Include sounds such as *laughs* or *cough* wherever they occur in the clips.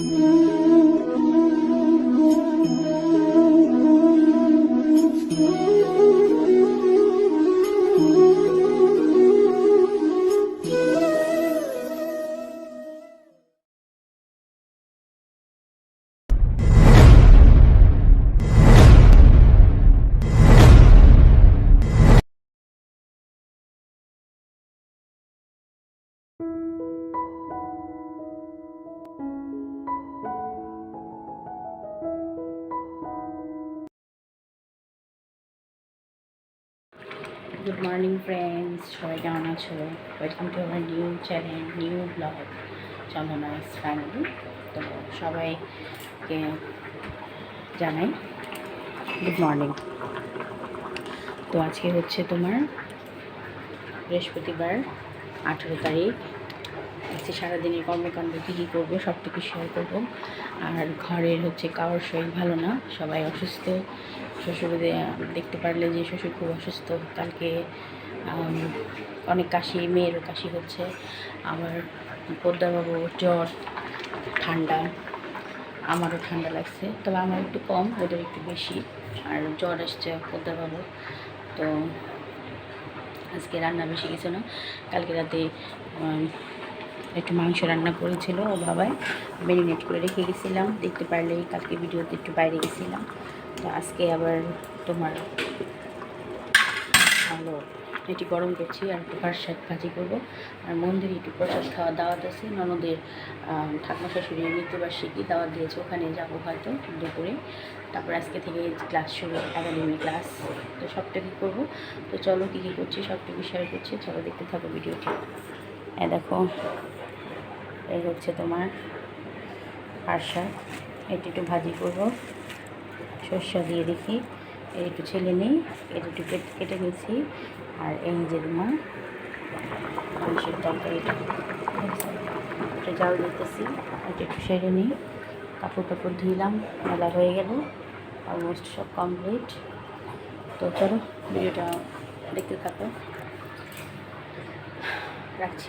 Mm-hmm. Good morning friends সবাই কেমন আছো? ওয়েলকাম টু আমার নিউ চ্যানেল নিউ ব্লগ চন্দনাইস ফ্যামিলি তো সবাইকে জানাই গুড মর্নিং তো আজকে হচ্ছে তোমার বৃহস্পতিবার, আঠেরো তারিখ। আজকে সারাদিনের কর্মকাণ্ড কী কী করব সবটুকু শেয়ার করব। আর ঘরের হচ্ছে কারোর শরীর ভালো না, সবাই অসুস্থ। শ্বশুর দেখতে পারলে যে শ্বশুর খুব অসুস্থ, কালকে অনেক কাশি, মেয়েরও কাশি হচ্ছে। আমার পদ্মাবাবু জ্বর, ঠান্ডা, আমারও ঠান্ডা লাগছে। তবে আমার একটু কম, ওদের একটু বেশি। আর জ্বর আসছে পদ্মাবাবু তো আজকে রান্না বেশি কিছু না। কালকে রাতে একটু মাংস রান্না করেছিল ও বাবাই। ম্যারিনেট করে রেখে গেছিলাম। দেখতে পারলে কালকে ভিডিওতে একটু বাইরে গেছিলাম। তো আজকে আবার তোমার ভালো এটি গরম করছি আর একটু পাঁচ শাক ভাজি করব। আর মন্দিরে একটু প্রসাদ খাওয়া দাওয়াত আছে। ননদের ঠাকুমা শাশুড়ির মৃত্যুবার্ষিকী দাওয়াত দিয়েছে। ওখানে যাব হয়তো দুপুরে। তারপর আজকে থেকে ক্লাস শুরু, একাডেমি ক্লাস। তো সবটা কী করব। তো চলো কী কী করছি সবটুকু শেয়ার করছি। চলো দেখতে থাকো ভিডিওটি। এ দেখো এই হচ্ছে তোমার শাক এটি একটু ভাজি করব। সর্ষা দিয়ে দেখি। এই একটু ছেলে নিই এটা একটু কেটে কেটে নিয়েছি। আর এই যে তোমার মাংসের তরকারিটা এটা। জাল দিতেছি, এটা একটু সেরে নিই। কাপড় টাপড় ধুইলাম, মেলা হয়ে গেল অলমোস্ট সব কমপ্লিট তো চলো, ভিডিওটা দেখতে থাকো। রাখছি।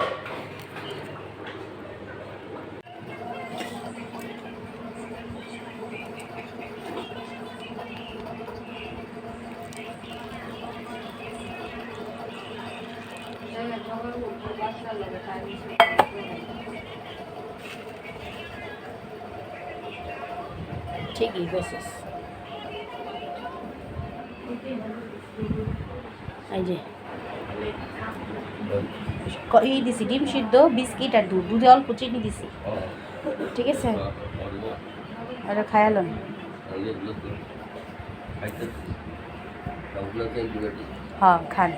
ঠিকই বেসিস এই যে। ক- ই দিছি ডিম সিদ্ধ বিস্কিট আর দুধ। দুধে অল্প চিনি দিছি। ঠিক আছে? এটা খায়ালো হ্যাঁ খান।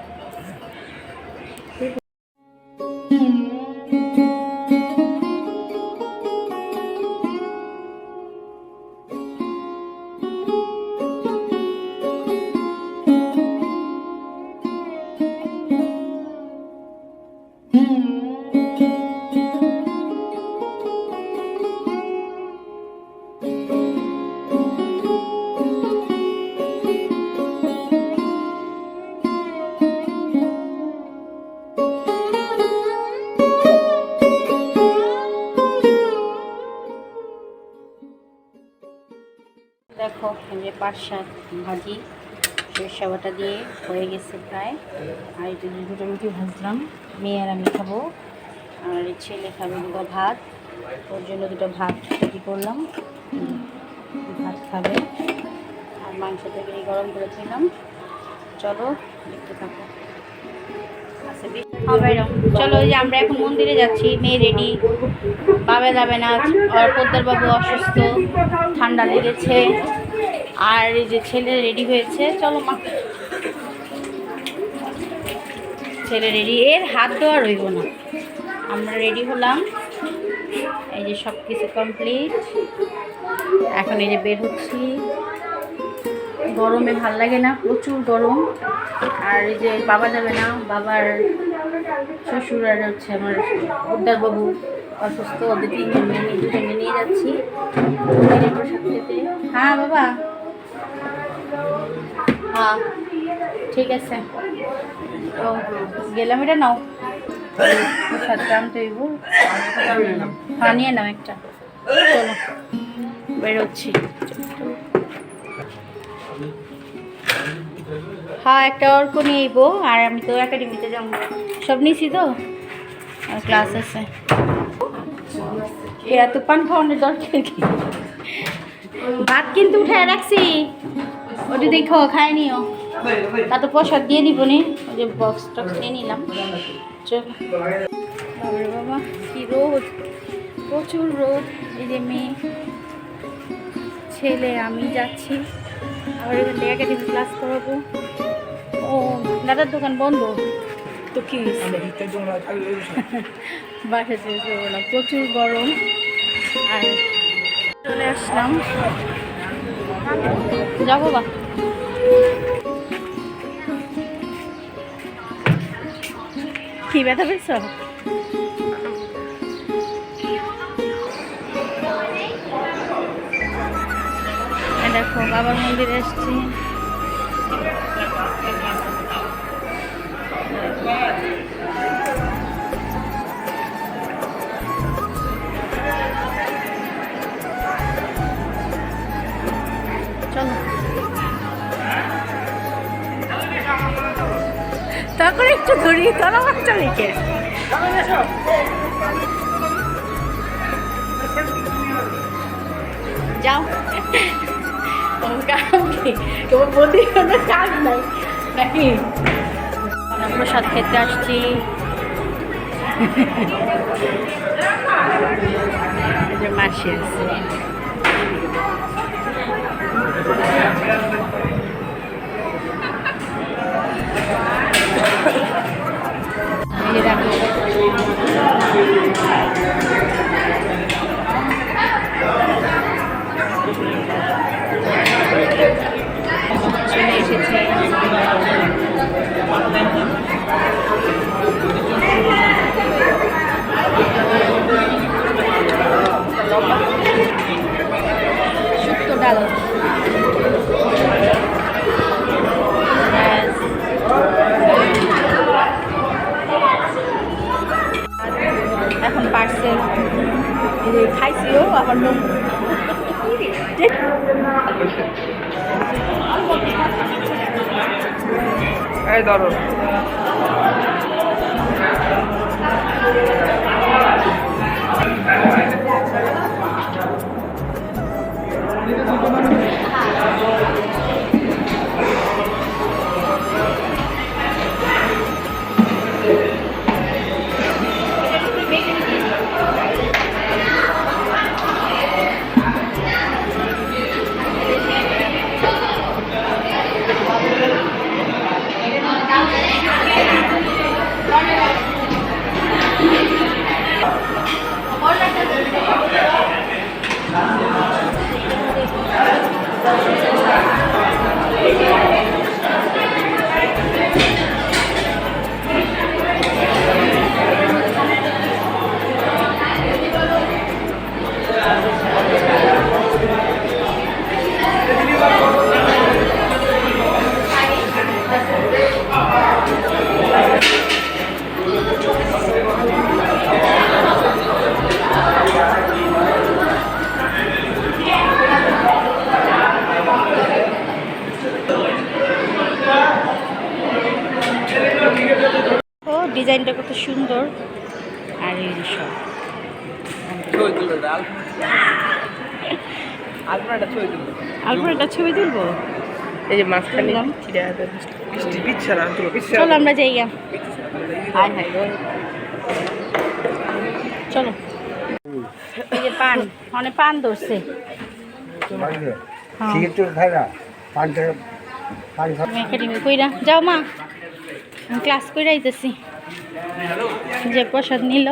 পাট শাক ভাজি সরষা বাটা দিয়ে হয়ে গেছে প্রায়। আর এটা দুটো রুটি ভাজলাম, মেয়ে আর আমি খাব। আর ছেলে খাবে দুটো ভাত, ওর জন্য দুটো ভাত তৈরি করলাম। ভাত খাবে। আর মাংস তরকারি গরম করে খেলাম। চলো, দেখতে থাকো। বাইরো। চলো যে আমরা এখন মন্দিরে যাচ্ছি, মেয়ে রেডি। বাবা যাবে না, আর পোদ্দার বাবু অসুস্থ, ঠান্ডা লেগেছে। আর এই যে ছেলে রেডি হয়েছে, চলো মা। ছেলে রেডি এর হাত দেওয়া রইব না। আমরা রেডি হলাম। এই যে সব কিছু কমপ্লিট এখন এই যে বের হচ্ছি। গরমে ভালো লাগে না, প্রচুর গরম। আর এই যে বাবা যাবে না, বাবার শ্বশুর আর হচ্ছে আমার উদ্দারবাবু অসুস্থ, ওদের তিনজন নিয়ে নিয়ে যাচ্ছি। হ্যাঁ বাবা। ঠিক আছে। তো গেলাম এটা নাও। প্রসাদটা আনতে হইব হ্যাঁ নিয়ে নাও একটা। চলো, বেরোচ্ছি। হ্যাঁ একটা অর্ক নিয়ে আইবো আর আমি তো একাডেমিতে যাব। সব নিছি তো? ক্লাস আছে। এত পান খাওয়ানোর দরকার ভাত কিন্তু উঠে রাখছি। ওটা দেখো খাই নিও। তা তো প্রসাদ দিয়ে দিব নি। ওই যে বক্স টক্স নিয়ে নিলাম। চল। বাবা কি রোদ। প্রচুর রোদ। এই যে মেয়ে ছেলে আমি যাচ্ছি। আবার এখান থেকে একাডেমি ক্লাস করাবো। ও দাদার দোকান বন্ধ? তো কি *laughs* বাসা চলে প্রচুর গরম। আর চলে আসলাম। যাব বা। কি ব্যথা পেয়েছ? দেখো বাবার মন্দিরে এসছি। চলো তারপরে একটু ধরি তোরা বাচ্চা লিখে যাও। তোমার কাম কি বন্ধু কোনো কাজ নাই, নাকি? প্রসাদ খেতে আসছি। মাসি আছে। এই ধরো। ও আলপনাটা ছবি তুলবো? এই যে মাঝখানে চলো আমরা যাই গা। Hi hi. চলো। এই যে পান অনেক পান ধরছে। হ্যাঁ। যাও মা। ক্লাস করে আইতেছি। যে প্রসাদ নিল।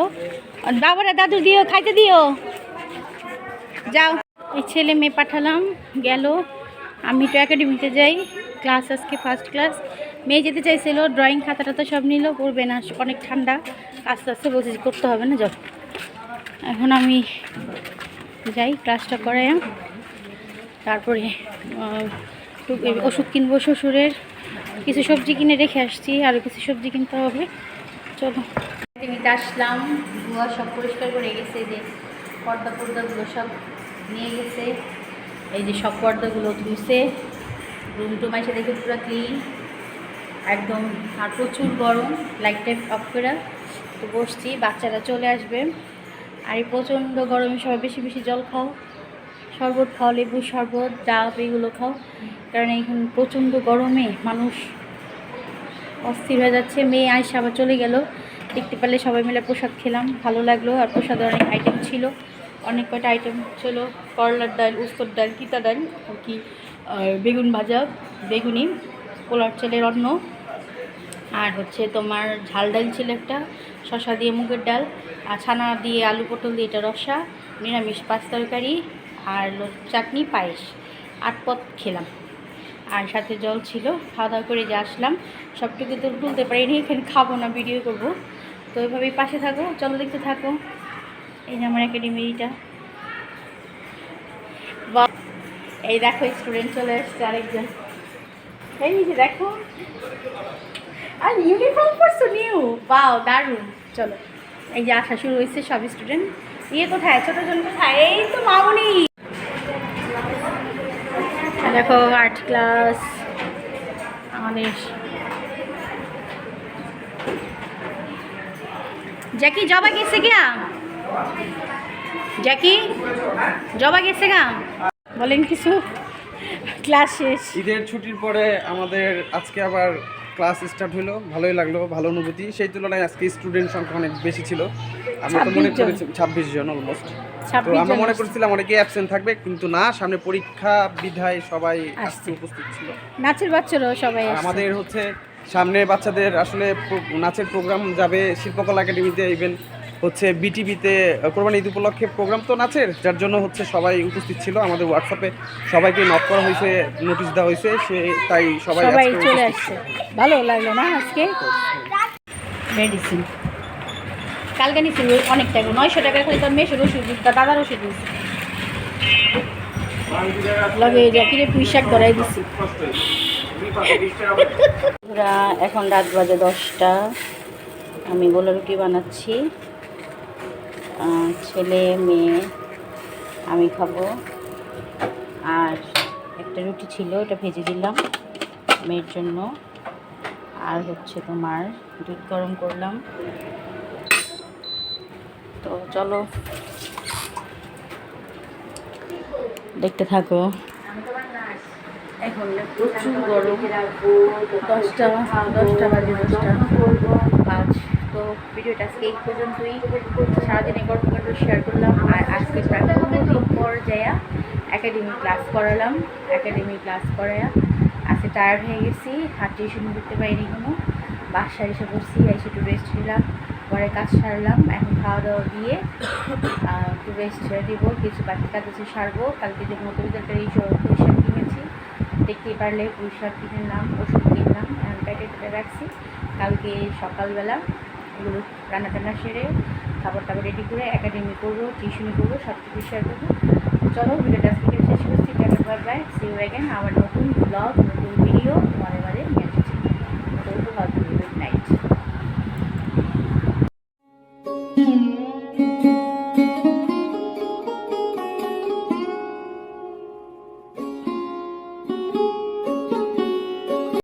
আর বাবারা দাদু দিও খাইতে দিও। যাও। এই ছেলে মেয়ে পাঠালাম গেল। আমি তো একাডেমিতে যাই ক্লাস আজকে ফার্স্ট ক্লাস মেয়ে যেতে চাইছিল ড্রয়িং খাতা টাতা সব নিল করবে না, অনেক ঠান্ডা। আস্তে আস্তে বলছে করতে হবে না, যাও। এখন আমি যাই ক্লাসটা করাই। তারপরে ওষুধ কিনবো শ্বশুরের। কিছু সবজি কিনে রেখে আসছি আরও কিছু সবজি কিনতে হবে। চলো। টিভিতে আসলাম, ধোয়া সব পরিষ্কার করে গেছে যে পর্দা পর্দাগুলো সব নিয়ে গেছে। এই যে সব পর্দাগুলো ধুইছে। রুম টুম এসে দেখে পুরো ক্লিন একদম, আর প্রচুর গরম লাইট টাইট অফ করে তো বসছি, বাচ্চারা চলে আসবে। আর এই প্রচণ্ড গরমে সবাই বেশি বেশি জল খাও। শরবত খাও, লেবু শরবত, ডাব, এগুলো খাও। কারণ এখন প্রচণ্ড গরমে মানুষ অস্থির হয়ে যাচ্ছে। মেয়ে আয়সা আবার চলে গেল। দেখতে পেলে সবাই মিলে প্রসাদ খেলাম। ভালো লাগল। আর প্রসাদে অনেক আইটেম ছিল। অনেক কয়টা আইটেম ছিল? করলার ডাল, উস্তর ডাল কিতা ডাল কি বেগুন ভাজা, বেগুনি পোলার চালের অন্ন, আর হচ্ছে তোমার ঝাল ডাল ছিল একটা শশা দিয়ে মুগের ডাল, আর ছানা দিয়ে আলু পটল দিয়ে এটা রসা, নিরামিষ পাঁচ তরকারি, আর চাটনি, পায়েস, আট পদ খেলাম। আর সাথে জল ছিল খাওয়া দাওয়া করে যে আসলাম, সবটুকু তো তুলতে পারিনি, এখানে খাব না, ভিডিও করব। তো ওইভাবেই পাশে থাকো, চলো দেখতে থাকো। এই যে আমার একাডেমিটা এই দেখো স্টুডেন্ট চলে এসছে আরেকজন। এই যে দেখো। আর ইউনিফর্ম পরছো নিউ বাও দারুণ। চলো। এই যে আসা শুরু হয়েছে, সব স্টুডেন্ট ইয়ে কোথায়? ছোটো জন কোথায়? এই তো মামনি। দেখো আর্ট ক্লাস আমাদের। জ্যাকি জবা গেছে গিয়া? জ্যাকি জবা গেছে গা। বলেন কিছু। ক্লাস শেষ। ঈদের ছুটির পরে আমাদের আজকে আবার ক্লাস স্টার্ট হলো। ভালোই লাগল ভালো অনুভূতি। সেই তুলনায় আজকে স্টুডেন্ট সংখ্যা অনেক বেশি ছিল। আমরা তো মনে 26 জন। করেছি ছাব্বিশ জন অলমোস্ট তো আমরা মনে করেছিলাম অনেকে অ্যাবসেন্ট থাকবে কিন্তু না সামনে পরীক্ষা বিধায় সবাই আসছে। উপস্থিত ছিল। নাচের বাচ্চারাও সবাই আমাদের হচ্ছে সামনে বাচ্চাদের আসলে নাচের প্রোগ্রাম যাবে শিল্পকলা একাডেমিতে ইভেন হচ্ছে বিটিভিতে কোরবানি ঈদ উপলক্ষে প্রোগ্রাম তো নাচের যার জন্য হচ্ছে সবাই উপস্থিত ছিল। আমাদের হোয়াটসঅ্যাপে সবাইকে নক করা হয়েছে নোটিশ দেওয়া হয়েছে সে তাই সবাই সবাই চলে আসছে। ভালো লাগল না আজকে? মেডিসিন কালকে নিচ্ছি অনেক টাকা নয়শো টাকা খালি তার মেয়ের ওষুধ দাদার ওষুধ লগে জ্যাকিরে পুঁই শাক ধরাই *laughs* এখন রাত বাজে দশটা। আমি গোলা রুটি বানাচ্ছি। ছেলে মেয়ে আমি খাব। আর একটা রুটি ছিল ওটা ভেজে দিলাম মেয়ের জন্য। আর হচ্ছে তোমার দুধ গরম করলাম। তো চলো দেখতে থাকো। এখন প্রচুর গরম দশটা দশটা বাজে দশটা। পাঁচ। তো ভিডিওটা আজকে এই পর্যন্তই। সারাদিনে গল্প গল্প শেয়ার করলাম আর আজকে প্রায় পনেরো দিন পর যাইয়া একাডেমি ক্লাস করালাম। একাডেমি ক্লাস করায়া আজকে টায়ার্ড হয়ে গেছি হাত টিউশন করতে পারিনি কোনো। বাসায় এসে বসছি, এসে একটু রেস্ট নিলাম পরে কাজ সারলাম, এখন খাওয়া দাওয়া দিয়ে একটু রেস্ট ছেড়ে দিব, কিছু বাকি কাজ আছে সারবো। কালকে যে মতো তরকারি পরিষ্কার কিনেছি। দেখতেই পারলে পরিষ্কার কিনলাম ওষুধ কিনলাম, এখন প্যাকেটে রাখছি। কালকে সকালবেলা এগুলো রান্না টান্না সেরে খাবার টাবার রেডি করে একাডেমি করব টিউশনি করব, সব কিছু শেয়ার করব। চলো, ভিডিওটা আজকে শেষ করছি। Tata bye bye see you again আমার নতুন ব্লগ নতুন ভিডিও তোমাদের মাঝে নিয়ে আসছি। তো ভালো